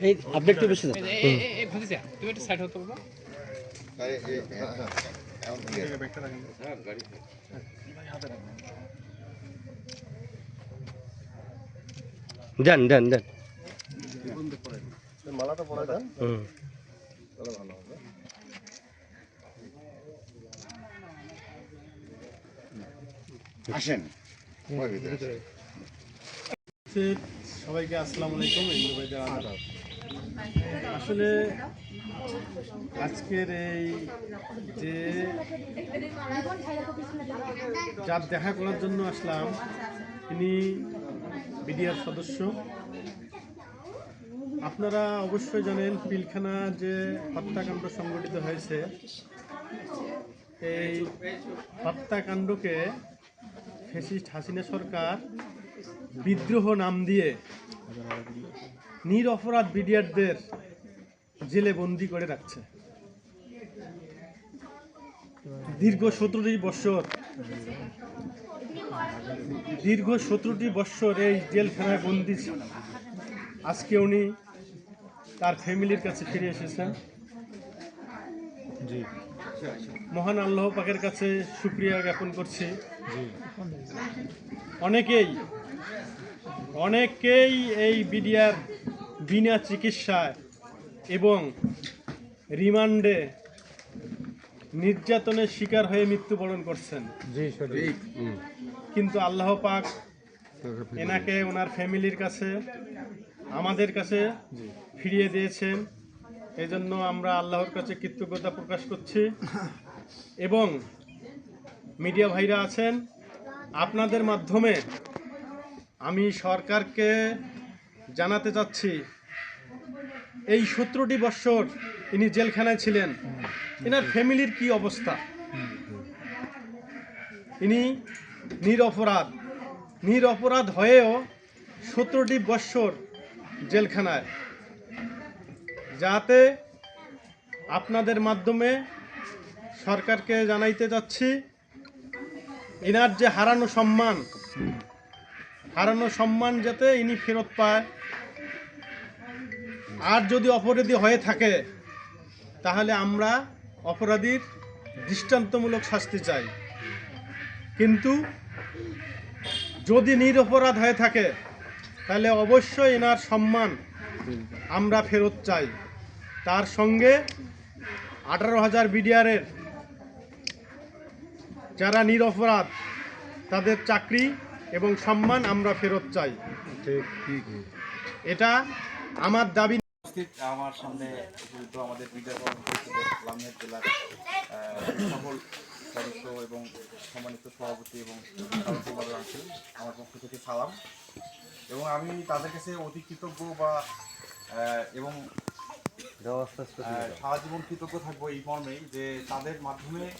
এই আপনি একটু বেশি তুমি একটু সাইড হতে মালাটা হুম তাহলে ভালো হবে আসেন। সবাইকে আসসালামু আলাইকুম। ইন্দু আদাব আসলে আজকের এই যে যার দেখা করার জন্য আসলাম, তিনি বিডিআর সদস্য। আপনারা অবশ্যই জানেন, পিলখানা যে হত্যাকাণ্ড সংগঠিত হয়েছে, এই হত্যাকাণ্ডকে ফেসিস্ট হাসিনা সরকার বিদ্রোহ নাম দিয়ে নিরপরাধ বিডিআরদের জেলে বন্দি করে রাখছে। দীর্ঘ সতেরোটি বৎসর, দীর্ঘ সতেরোটি বৎসর এই জেলখানায় বন্দি ছিল। আজকে উনি তার ফ্যামিলির কাছে ফিরে এসেছেন। জি। মহান আল্লাহ পাকের কাছে শুক্রিয়া জ্ঞাপন করছি। অনেকেই অনেকেই এই বিডিআর বিনা চিকিৎসায় এবং রিমান্ডে নির্যাতনের শিকার হয়ে মৃত্যুবরণ করছেন। কিন্তু আল্লাহ পাক এনাকে ওনার ফ্যামিলির কাছে আমাদের কাছে ফিরিয়ে দিয়েছেন। এই জন্য আমরা আল্লাহর কাছে কৃতজ্ঞতা প্রকাশ করছি। এবং মিডিয়া ভাইরা আছেন, আপনাদের মাধ্যমে আমি সরকারকে জানাতে চাচ্ছি, এই সতেরোটি বৎসর ইনি জেলখানায় ছিলেন, এনার ফ্যামিলির কি অবস্থা? ইনি নিরপরাধ নিরপরাধ হয়েও সতেরোটি বৎসর জেলখানায়। যাতে আপনাদের মাধ্যমে সরকারকে জানাইতে যাচ্ছি এনার যে হারানো সম্মান হারানো সম্মান যাতে ইনি ফেরত পায়। আর যদি অপরাধী হয়ে থাকে, তাহলে আমরা অপরাধীর দৃষ্টান্তমূলক শাস্তি চাই। কিন্তু যদি নিরপরাধ হয়ে থাকে, তাহলে অবশ্যই এনার সম্মান আমরা ফেরত চাই। তার সঙ্গে আঠারো হাজার বিডিআরের যারা নিরপরাধ তাদের চাকরি এবং সম্মান আমরা ফেরত চাই। এটা আমার দাবি। আমার সামনে আমাদের জেলার সকল সদস্য এবং সম্মানিত সভাপতি এবং আমার পক্ষ থেকে সালাম। এবং আমি তাদের কাছে অতি কৃতজ্ঞ বা এবং সারা জীবন কৃতজ্ঞ থাকব এই মর্মেই যে তাদের মাধ্যমে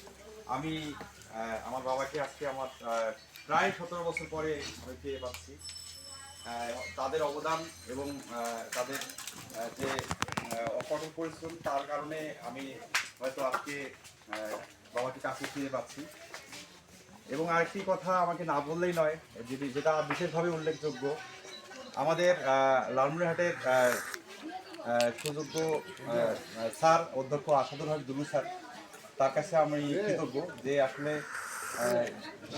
আমি আমার বাবাকে আজকে আমার প্রায় সতেরো বছর পরে আমি পেয়ে পাচ্ছি। তাদের অবদান এবং তাদের যে অকঠোর পরিশ্রম তার কারণে আমি হয়তো আজকে বাবাকে কাছে ফিরে পাচ্ছি। এবং আরেকটি কথা আমাকে না বললেই নয় যেটি যেটা বিশেষভাবে উল্লেখযোগ্য আমাদের লালমনিরহাটের আহ, সুযোগ্য স্যার, অধ্যক্ষ আসাদুল হক দুলু স্যার, তার কাছে আমি কৃতজ্ঞ যে আসলে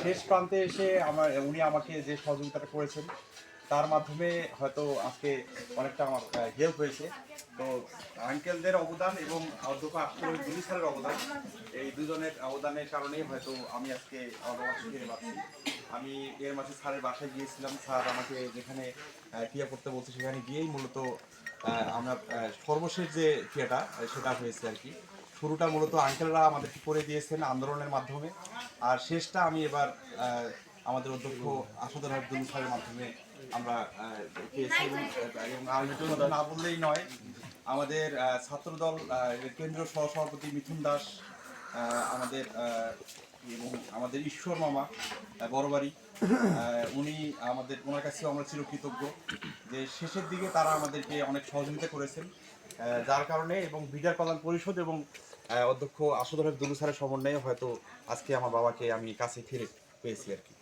শেষ প্রান্তে এসে আমার, উনি আমাকে যে সহযোগিতাটা করেছেন, তার মাধ্যমে হয়তো আজকে অনেকটা আমার হেল্প হয়েছে। তো আঙ্কেলদের অবদান এবং অধ্যক্ষ আসাদুল হক দুলু স্যারের অবদান, এই দুজনের অবদানের কারণেই হয়তো আমি আজকে বাবাকে ফিরে পাচ্ছি আমি এর মাঝে স্যারের বাসায় গিয়েছিলাম, স্যার আমাকে যেখানে ক্রিয়া করতে বলছে সেখানে গিয়েই মূলত আমরা সর্বশেষ যে ক্রিয়াটা সেটা হয়েছে আর কি। শুরুটা মূলত আঙ্কেলরা আমাদেরকে করে দিয়েছেন আন্দোলনের মাধ্যমে। আর শেষটা আমি এবার আমাদের অধ্যক্ষ আসাদুল আব্দুল স্যারের মাধ্যমে আমরা না বললেই নয় আমাদের ছাত্রদল আহ, কেন্দ্রীয় সহসভাপতি মিথুন দাস আমাদের এবং আমাদের ঈশ্বর মামা বড়বাড়ি উনি আমাদের, ওনার কাছেও আমরা চিরকৃতজ্ঞ। যে শেষের দিকে তারা আমাদেরকে অনেক সহযোগিতা করেছেন যার কারণে এবং বিডার কল্যাণ পরিষদ এবং অধ্যক্ষ আশুদর দুলু স্যারের সমন্বয়ে হয়তো আজকে আমার বাবাকে আমি কাছে ফিরে পেয়েছি আর কি।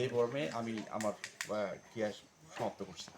এই ফর্মে আমি আমার ক্রিয়া সমাপ্ত করছি।